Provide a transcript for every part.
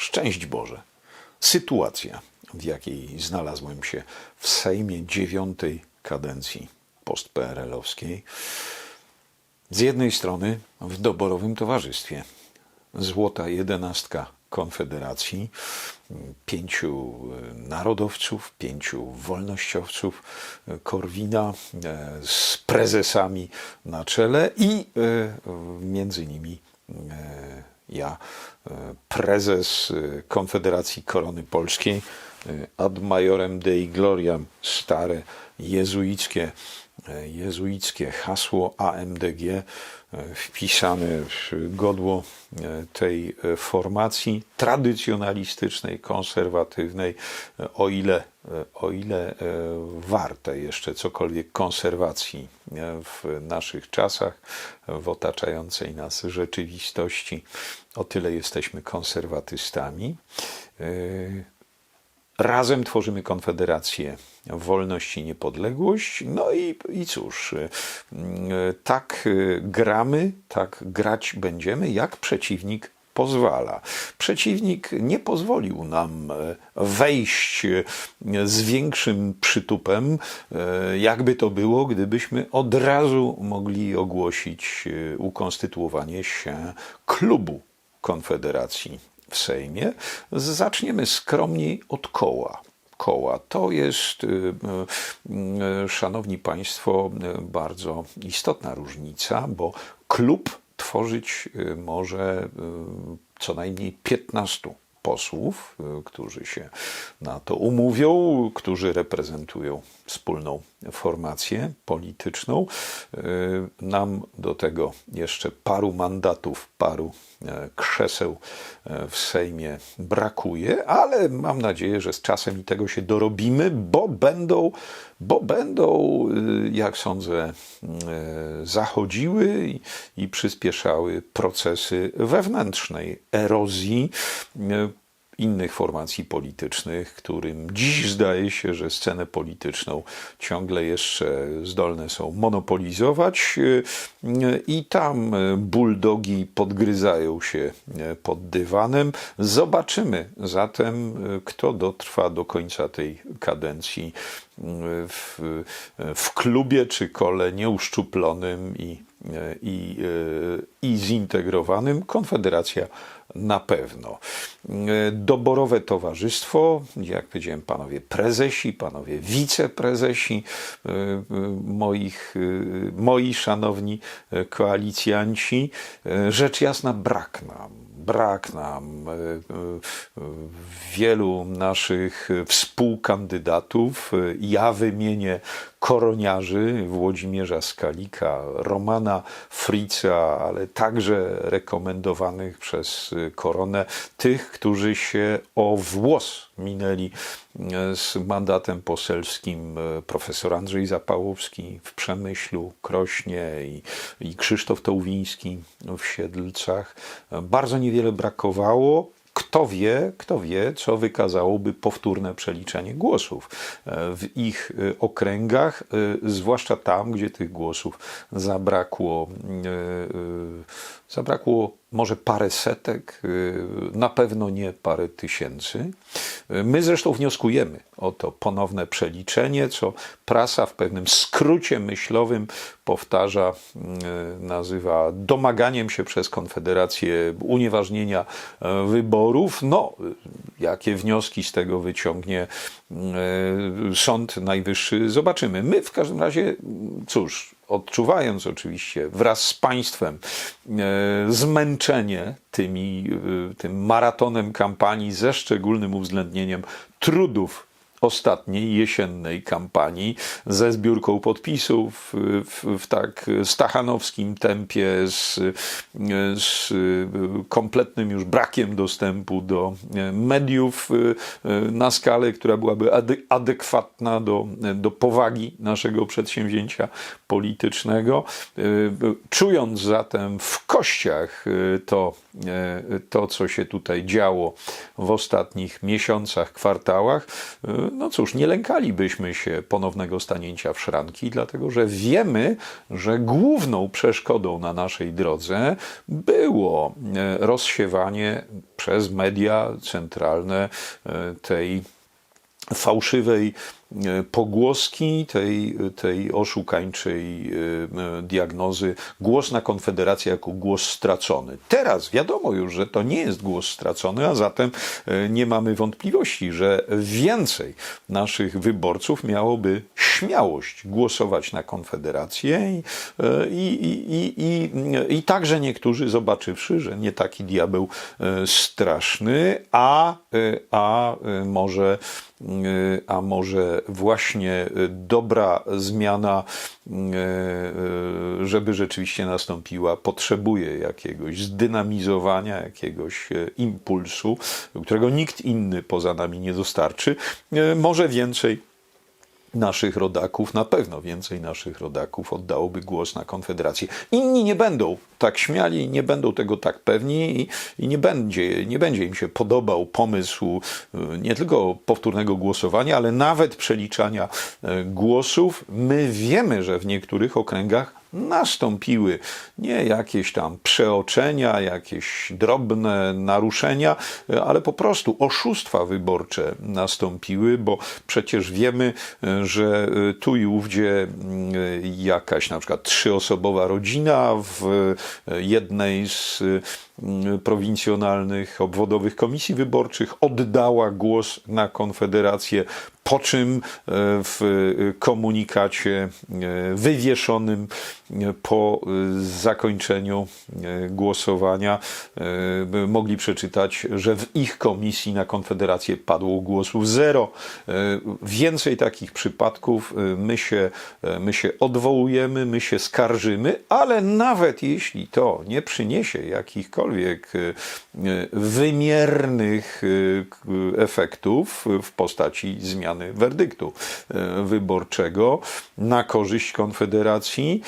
Szczęść Boże. Sytuacja, w jakiej znalazłem się w Sejmie dziewiątej kadencji post-PRL-owskiej, z jednej strony w doborowym towarzystwie. Złota jedenastka Konfederacji, pięciu e, narodowców, pięciu wolnościowców, e, Korwina e, z prezesami na czele i między nimi ja, e, prezes e, Konfederacji Korony Polskiej, e, ad majorem Dei Gloriam, stare jezuickie, jezuickie hasło AMDG e, wpisane w godło e, tej e, formacji tradycjonalistycznej, konserwatywnej, e, o ile, e, o ile e, warte jeszcze cokolwiek konserwacji e, w naszych czasach, w otaczającej nas rzeczywistości, o tyle jesteśmy konserwatystami. E, Razem tworzymy Konfederację Wolność i Niepodległość. No i, i cóż, y, y, tak y, gramy, tak grać będziemy, jak przeciwnik pozwala. Przeciwnik nie pozwolił nam e, wejść e, z większym przytupem, e, jakby to było, gdybyśmy od razu mogli ogłosić ukonstytuowanie się klubu Konfederacji w Sejmie. Zaczniemy skromniej od koła. Koła. To jest, y, y, y, szanowni państwo, bardzo istotna różnica, bo klub tworzyć może co najmniej 15 posłów, którzy się na to umówią, którzy reprezentują wspólną formację polityczną. Y, Nam do tego jeszcze paru mandatów, paru e, krzeseł e, w Sejmie brakuje, ale mam nadzieję, że z czasem i tego się dorobimy, bo będą, bo będą jak sądzę, e, zachodziły i, przyspieszały procesy wewnętrznej erozji e, innych formacji politycznych, którym dziś zdaje się, że scenę polityczną ciągle jeszcze zdolne są monopolizować y, i tam buldogi podgryzają się y, pod dywanem. Zobaczymy zatem, y, kto dotrwa do końca tej kadencji y, w, w klubie czy kole nieuszczuplonym i, i, i zintegrowanym. Konfederacja na pewno. Y, Doborowe towarzystwo, jak powiedziałem, panowie prezesi, panowie wiceprezesi, y, y, moich, moi szanowni koalicjanci, rzecz jasna brak nam brak nam wielu naszych współkandydatów. Ja wymienię koroniarzy Włodzimierza Skalika, Romana Frica, ale także rekomendowanych przez y, koronę tych, którzy się o włos minęli y, z mandatem poselskim y, profesor Andrzej Zapałowski w Przemyślu, Krośnie i, i Krzysztof Tołwiński w Siedlcach. Bardzo niewiele brakowało. Kto wie, kto wie, co wykazałoby powtórne przeliczenie głosów e, w ich e, okręgach, e, zwłaszcza tam, gdzie tych głosów zabrakło, zabrakło może parę setek, e, na pewno nie parę tysięcy. My zresztą wnioskujemy o to ponowne przeliczenie, co prasa w pewnym skrócie myślowym powtarza, e, nazywa domaganiem się przez Konfederację unieważnienia e, wyborów. No, jakie wnioski z tego wyciągnie Sąd Najwyższy, zobaczymy. My w każdym razie, cóż, odczuwając oczywiście wraz z państwem e, zmęczenie tymi, e, tym maratonem kampanii ze szczególnym uwzględnieniem trudów ostatniej jesiennej kampanii ze zbiórką podpisów w, w tak stachanowskim tempie, z, z kompletnym już brakiem dostępu do mediów na skalę, która byłaby ade- adekwatna do, do powagi naszego przedsięwzięcia politycznego. Czując zatem w kościach to, to co się tutaj działo w ostatnich miesiącach, kwartałach, no cóż, nie lękalibyśmy się ponownego stanięcia w szranki, dlatego że wiemy, że główną przeszkodą na naszej drodze było e, rozsiewanie przez media centralne e, tej fałszywej pogłoski, tej, tej oszukańczej e, diagnozy, głos na Konfederację jako głos stracony. Teraz wiadomo już, że to nie jest głos stracony, a zatem e, nie mamy wątpliwości, że więcej naszych wyborców miałoby śmiałość głosować na Konfederację i, i, i, i, i, i także niektórzy zobaczywszy, że nie taki diabeł straszny, a, a może a może właśnie dobra zmiana, żeby rzeczywiście nastąpiła, potrzebuje jakiegoś zdynamizowania, jakiegoś impulsu, którego nikt inny poza nami nie dostarczy. Może więcej naszych rodaków, na pewno więcej naszych rodaków oddałoby głos na Konfederację. Inni nie będą tak śmiali, nie będą tego tak pewni i, i nie, będzie, nie będzie im się podobał pomysł y, nie tylko powtórnego głosowania, ale nawet przeliczania y, głosów. My wiemy, że w niektórych okręgach nastąpiły nie jakieś tam przeoczenia, jakieś drobne naruszenia, ale po prostu oszustwa wyborcze nastąpiły, bo przecież wiemy, że tu i ówdzie jakaś na przykład trzyosobowa rodzina w jednej z prowincjonalnych obwodowych komisji wyborczych oddała głos na Konfederację, po czym e, w komunikacie e, wywieszonym po zakończeniu głosowania mogli przeczytać, że w ich komisji na Konfederację padło głosów zero. Więcej takich przypadków my się, my się odwołujemy, my się skarżymy, ale nawet jeśli to nie przyniesie jakichkolwiek wymiernych efektów w postaci zmiany werdyktu wyborczego na korzyść Konfederacji,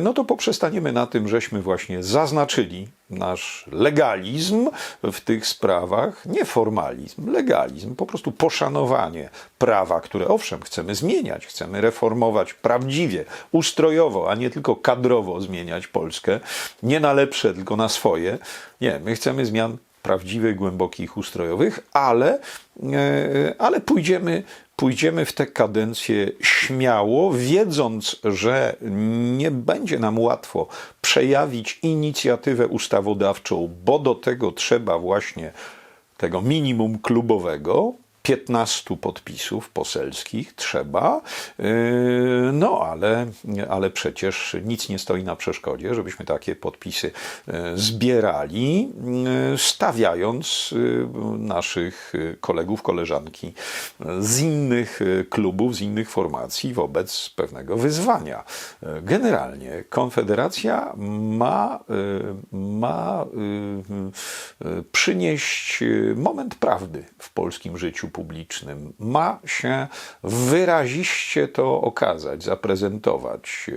no to poprzestaniemy na tym, żeśmy właśnie zaznaczyli nasz legalizm w tych sprawach, nie formalizm, legalizm, po prostu poszanowanie prawa, które owszem chcemy zmieniać, chcemy reformować prawdziwie, ustrojowo, a nie tylko kadrowo zmieniać Polskę, nie na lepsze, tylko na swoje. Nie, my chcemy zmian prawdziwych, głębokich, ustrojowych, ale, ale pójdziemy pójdziemy w tę kadencję śmiało, wiedząc, że nie będzie nam łatwo przejawić inicjatywę ustawodawczą, bo do tego trzeba właśnie tego minimum klubowego. 15 podpisów poselskich trzeba, no ale, ale przecież nic nie stoi na przeszkodzie, żebyśmy takie podpisy zbierali, stawiając naszych kolegów, koleżanki z innych klubów, z innych formacji wobec pewnego wyzwania. Generalnie Konfederacja ma, ma przynieść moment prawdy w polskim życiu publicznym. Ma się wyraziście to okazać, zaprezentować,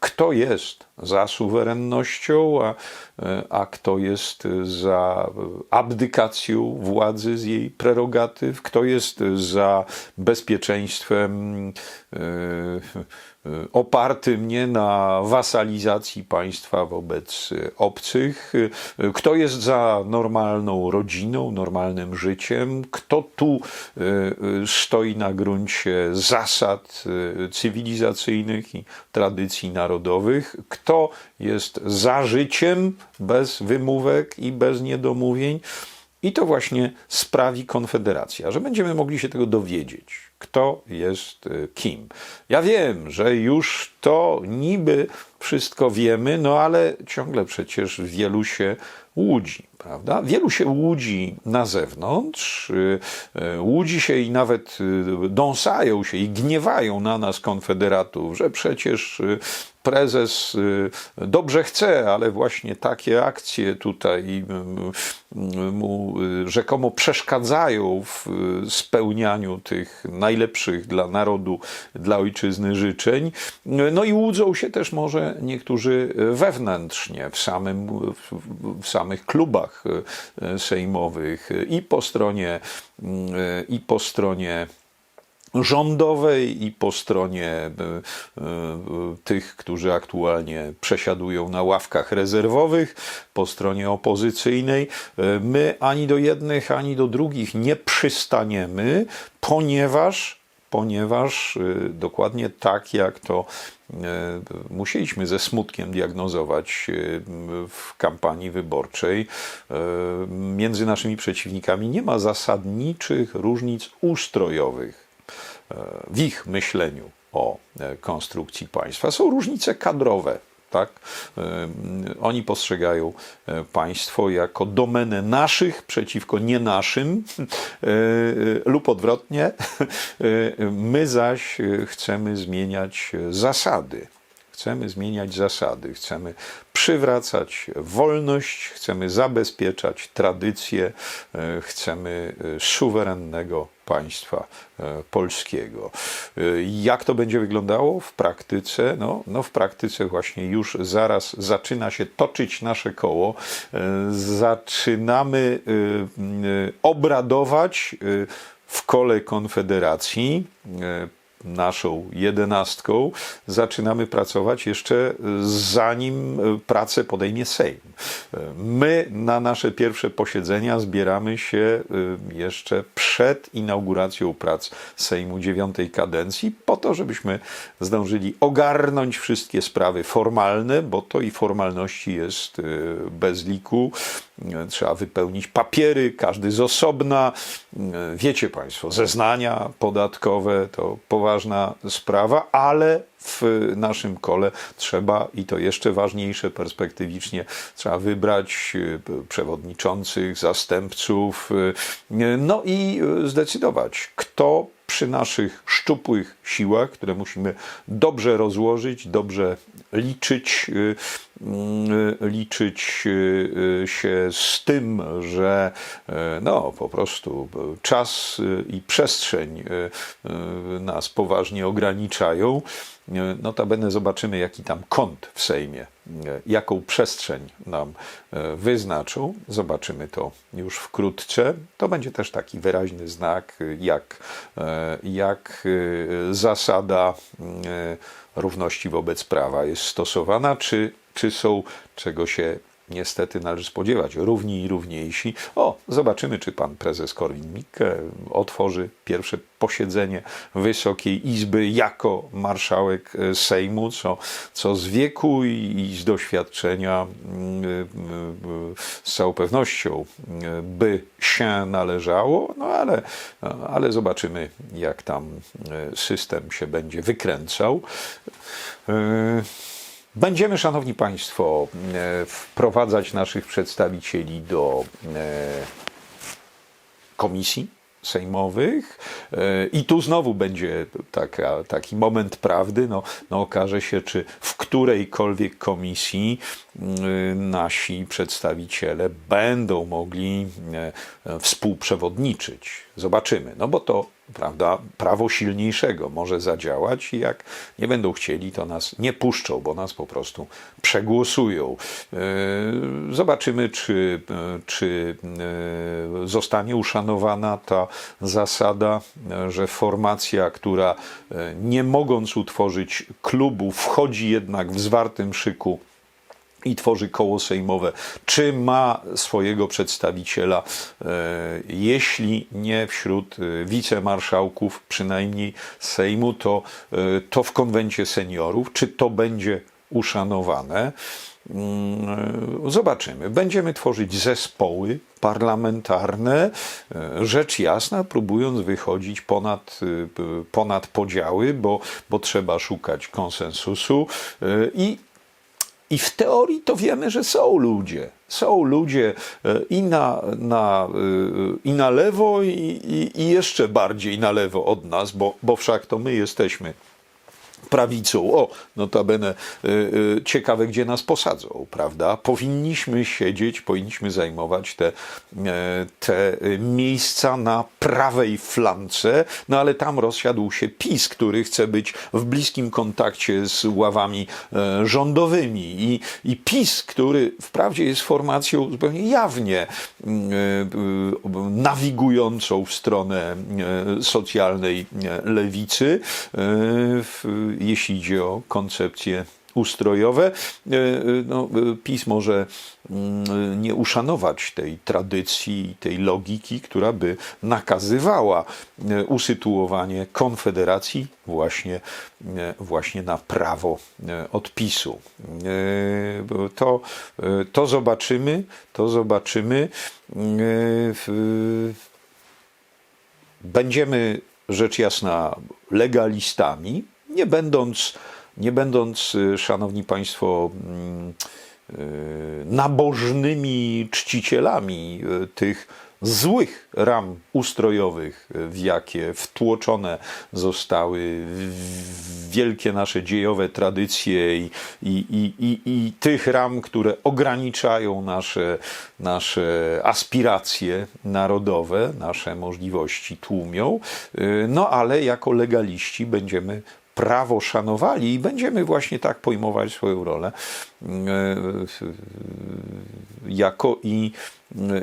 kto jest za suwerennością, a, a kto jest za abdykacją władzy z jej prerogatyw, kto jest za bezpieczeństwem opartym nie na wasalizacji państwa wobec obcych, kto jest za normalną rodziną, normalnym życiem, kto tu stoi na gruncie zasad cywilizacyjnych i tradycji narodowych, kto jest za życiem bez wymówek i bez niedomówień. I to właśnie sprawi Konfederacja, że będziemy mogli się tego dowiedzieć, kto jest kim. Ja wiem, że już to niby wszystko wiemy, no ale ciągle przecież wielu się łudzi, prawda? Wielu się łudzi na zewnątrz, łudzi się i nawet dąsają się i gniewają na nas konfederatów, że przecież prezes dobrze chce, ale właśnie takie akcje tutaj mu rzekomo przeszkadzają w spełnianiu tych najlepszych dla narodu, dla ojczyzny życzeń. No i łudzą się też może niektórzy wewnętrznie, w, samym, w samych klubach e, sejmowych e, i po stronie, mm, e, i po stronie rządowej i po stronie tych, którzy aktualnie przesiadują na ławkach rezerwowych, po stronie opozycyjnej. My ani do jednych, ani do drugich nie przystaniemy, ponieważ ponieważ y, dokładnie tak jak to y, musieliśmy ze smutkiem diagnozować y, w kampanii wyborczej, między naszymi przeciwnikami nie ma zasadniczych różnic ustrojowych w ich myśleniu o e, konstrukcji państwa. Są różnice kadrowe. Tak? E, Oni postrzegają e, państwo jako domenę naszych przeciwko nie naszym, e, lub odwrotnie. My zaś chcemy zmieniać zasady. Chcemy zmieniać zasady, chcemy przywracać wolność, chcemy zabezpieczać tradycje, e, chcemy suwerennego państwa e, polskiego. E, Jak to będzie wyglądało w praktyce? No, no w praktyce właśnie już zaraz zaczyna się toczyć nasze koło. E, Zaczynamy obradować w kole Konfederacji. Naszą jedenastką zaczynamy pracować jeszcze zanim e, pracę podejmie Sejm. E, My na nasze pierwsze posiedzenia zbieramy się e, jeszcze przed inauguracją prac Sejmu dziewiątej kadencji, po to, żebyśmy zdążyli ogarnąć wszystkie sprawy formalne, bo to i formalności jest bez liku. E, Trzeba wypełnić papiery, każdy z osobna. E, Wiecie Państwo, zeznania podatkowe to poważna sprawa, ale w naszym kole trzeba, i to jeszcze ważniejsze perspektywicznie, trzeba wybrać e, przewodniczących, zastępców, no i zdecydować, kto przy naszych szczupłych siłach, które musimy dobrze rozłożyć, dobrze liczyć, y, mm, liczyć y, y, się z tym, że y, no, po prostu y, czas y, i przestrzeń y, y, nas poważnie ograniczają. Y, Notabene zobaczymy, jaki tam kąt w Sejmie, y, jaką przestrzeń nam y, wyznaczą. Zobaczymy to już wkrótce. To będzie też taki wyraźny znak, jak, jak zasada równości wobec prawa jest stosowana, czy, czy są, czego się niestety należy spodziewać, równi i równiejsi. O, zobaczymy, czy pan prezes Korwin-Mikke otworzy pierwsze posiedzenie Wysokiej Izby jako marszałek e, Sejmu, co, co z wieku i, i z doświadczenia mm, y, y, z całą pewnością by się należało, no ale, ale zobaczymy, jak tam system się będzie wykręcał. Będziemy, Szanowni Państwo, e, wprowadzać naszych przedstawicieli do e, komisji sejmowych E, i tu znowu będzie taka, taki moment prawdy. No, no okaże się, czy w którejkolwiek komisji nasi przedstawiciele będą mogli współprzewodniczyć. Zobaczymy, no bo to prawda, prawo silniejszego może zadziałać i jak nie będą chcieli, to nas nie puszczą, bo nas po prostu przegłosują. E, Zobaczymy, czy, e, czy e, zostanie uszanowana ta zasada, że formacja, która nie mogąc utworzyć klubu, wchodzi jednak w zwartym szyku i tworzy koło sejmowe, czy ma swojego przedstawiciela, e, jeśli nie wśród e, wicemarszałków, przynajmniej Sejmu, to, e, to w konwencie seniorów, czy to będzie uszanowane. Mm, Zobaczymy. Będziemy tworzyć zespoły parlamentarne, rzecz jasna, próbując wychodzić ponad, ponad podziały, bo, bo trzeba szukać konsensusu. I i w teorii to wiemy, że są ludzie. Są ludzie e, i na, na, e, i na lewo, i, i, i jeszcze bardziej na lewo od nas, bo, bo wszak to my jesteśmy prawicą. O, notabene y, y, ciekawe, gdzie nas posadzą, prawda? Powinniśmy siedzieć, powinniśmy zajmować te, e, te miejsca na prawej flance, no ale tam rozsiadł się PiS, który chce być w bliskim kontakcie z ławami e, rządowymi i, i PiS, który wprawdzie jest formacją zupełnie jawnie mm, e, nawigującą w stronę socjalnej lewicy, w, jeśli idzie o koncepcje ustrojowe. E, e, No, e, PiS może mm, nie uszanować tej tradycji, tej logiki, która by nakazywała usytuowanie Konfederacji właśnie, właśnie na prawo odpisu. To, to zobaczymy, to zobaczymy. Będziemy rzecz jasna legalistami, nie będąc, nie będąc y, szanowni Państwo, mm, y, nabożnymi czcicielami y, tych złych ram ustrojowych, w jakie wtłoczone zostały wielkie nasze dziejowe tradycje i, i, i, i, i tych ram, które ograniczają nasze, nasze aspiracje narodowe, nasze możliwości tłumią, no ale jako legaliści będziemy prawo szanowali i będziemy właśnie tak pojmować swoją rolę y, jako i,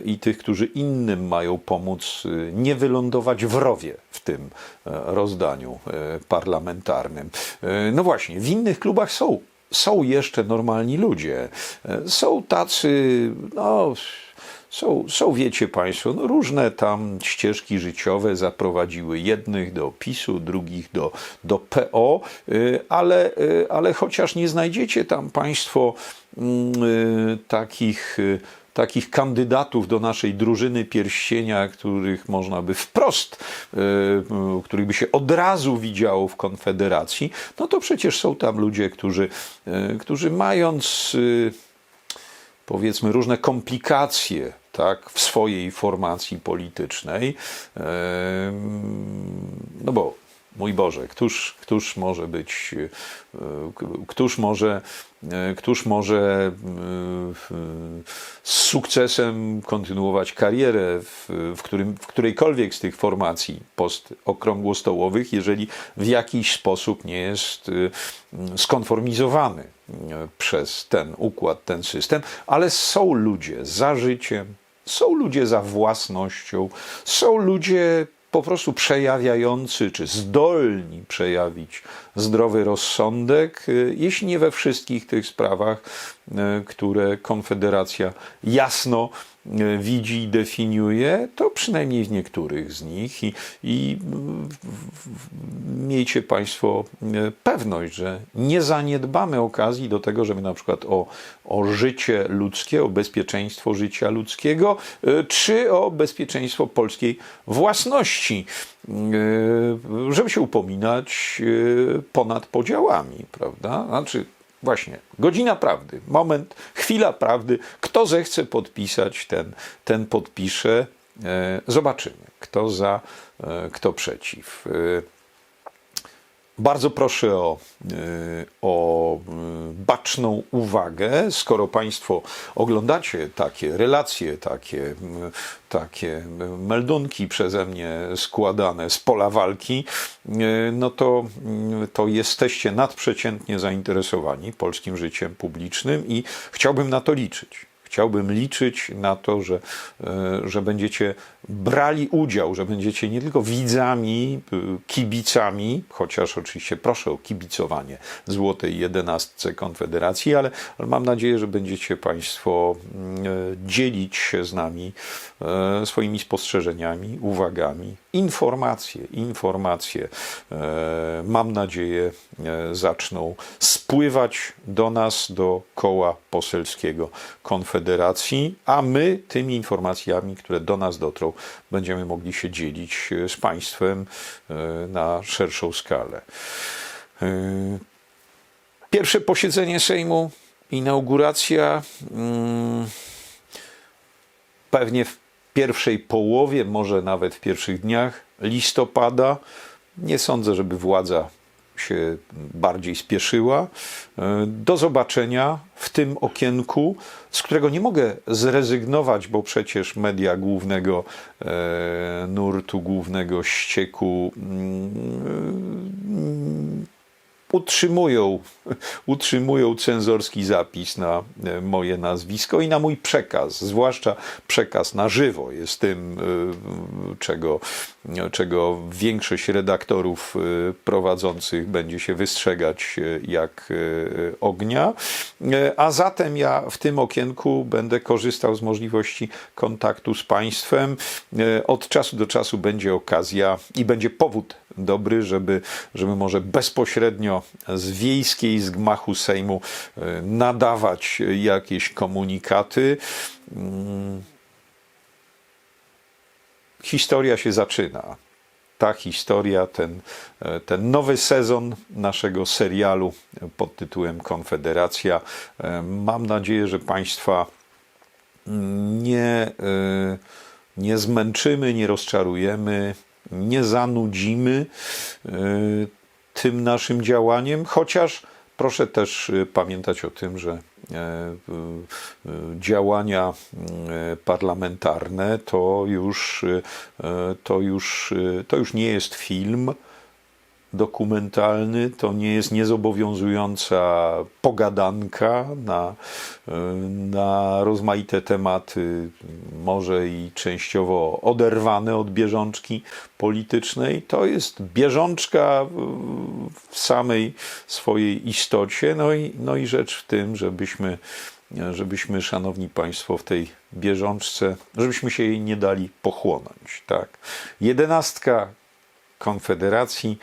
i tych, którzy innym mają pomóc y, nie wylądować w rowie w tym e, rozdaniu e, parlamentarnym. E, No właśnie, w innych klubach są, są jeszcze normalni ludzie. E, Są tacy, no. Są, są, wiecie Państwo, no różne tam ścieżki życiowe zaprowadziły jednych do PiSu, drugich do, do PO, y, ale, y, ale chociaż nie znajdziecie tam Państwo mm, y, takich takich kandydatów do naszej drużyny pierścienia, których można by wprost, których by się od razu widziało w Konfederacji, no to przecież są tam ludzie, którzy, którzy mając powiedzmy różne komplikacje tak, w swojej formacji politycznej. No bo mój Boże, któż, któż może być, e, któż może, któż może e, z sukcesem kontynuować karierę w, w, którym, w którejkolwiek z tych formacji postokrągłostołowych, jeżeli w jakiś sposób nie jest e, skonformizowany e, przez ten układ, ten system, ale są ludzie za życiem, są ludzie za własnością, są ludzie po prostu przejawiający, czy zdolni przejawić zdrowy rozsądek, y, jeśli nie we wszystkich tych sprawach, które Konfederacja jasno y, widzi i definiuje, to przynajmniej w niektórych z nich. I, i miejcie Państwo y, pewność, że nie zaniedbamy okazji do tego, żeby na przykład o, o życie ludzkie, o bezpieczeństwo życia ludzkiego, czy o bezpieczeństwo polskiej własności, żeby się upominać ponad podziałami, prawda? Znaczy, Właśnie, godzina prawdy, moment, chwila prawdy. Kto zechce podpisać, ten, ten podpisze. E, Zobaczymy, kto za, e, kto przeciw. E, bardzo proszę o, y, o y, baczną uwagę. Skoro Państwo oglądacie takie relacje, takie, takie meldunki przeze mnie składane z pola walki, y, no to, to jesteście nadprzeciętnie zainteresowani polskim życiem publicznym i chciałbym na to liczyć. Chciałbym liczyć na to, że, e, że będziecie brali udział, że będziecie nie tylko widzami, y, kibicami, chociaż oczywiście proszę o kibicowanie złotej jedenastce Konfederacji, ale, mam nadzieję, że będziecie Państwo mm, e, dzielić się z nami e, swoimi spostrzeżeniami, uwagami. Informacje, informacje, e, mam nadzieję, e, zaczną spływać do nas, do koła poselskiego Konfederacji, a my tymi informacjami, które do nas dotrą, będziemy mogli się dzielić e, z Państwem e, na szerszą skalę. E, Pierwsze posiedzenie Sejmu, inauguracja. mm, Pewnie w pierwszej połowie, może nawet w pierwszych dniach listopada. Nie sądzę, żeby władza się bardziej spieszyła. E, Do zobaczenia w tym okienku, z którego nie mogę zrezygnować, bo przecież media głównego e, nurtu, głównego ścieku mm, utrzymują, utrzymują cenzorski zapis na e, moje nazwisko i na mój przekaz, zwłaszcza przekaz na żywo jest tym, e, czego, czego większość redaktorów e, prowadzących będzie się wystrzegać jak ognia. A zatem ja w tym okienku będę korzystał z możliwości kontaktu z państwem. Od czasu do czasu będzie okazja i będzie powód dobry, żeby, żeby może bezpośrednio z wiejskiej, z gmachu Sejmu e, nadawać jakieś komunikaty. Mm. Historia się zaczyna. Ta historia, ten, e, ten nowy sezon naszego serialu pod tytułem Konfederacja. E, Mam nadzieję, że Państwa nie, nie zmęczymy, nie rozczarujemy, nie zanudzimy tym naszym działaniem, chociaż proszę też y, pamiętać o tym, że e, y, działania y, parlamentarne to już, to już, to już nie jest film, dokumentalny, to nie jest niezobowiązująca pogadanka na, na rozmaite tematy, może i częściowo oderwane od bieżączki politycznej. To jest bieżączka w samej swojej istocie. No i, no i rzecz w tym, żebyśmy, żebyśmy, szanowni państwo, w tej bieżączce, żebyśmy się jej nie dali pochłonąć. Tak? Jedenastka Konfederacji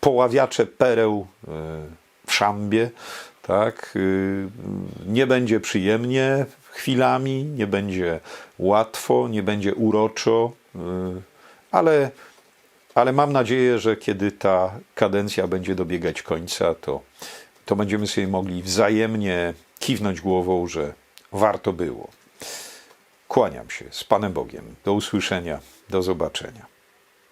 poławiacze pereł e, w szambie, tak? Y, Nie będzie przyjemnie chwilami, nie będzie łatwo, nie będzie uroczo, y, ale, ale mam nadzieję, że kiedy ta kadencja będzie dobiegać końca, to, to będziemy sobie mogli wzajemnie kiwnąć głową, że warto było. Kłaniam się z Panem Bogiem. Do usłyszenia, do zobaczenia.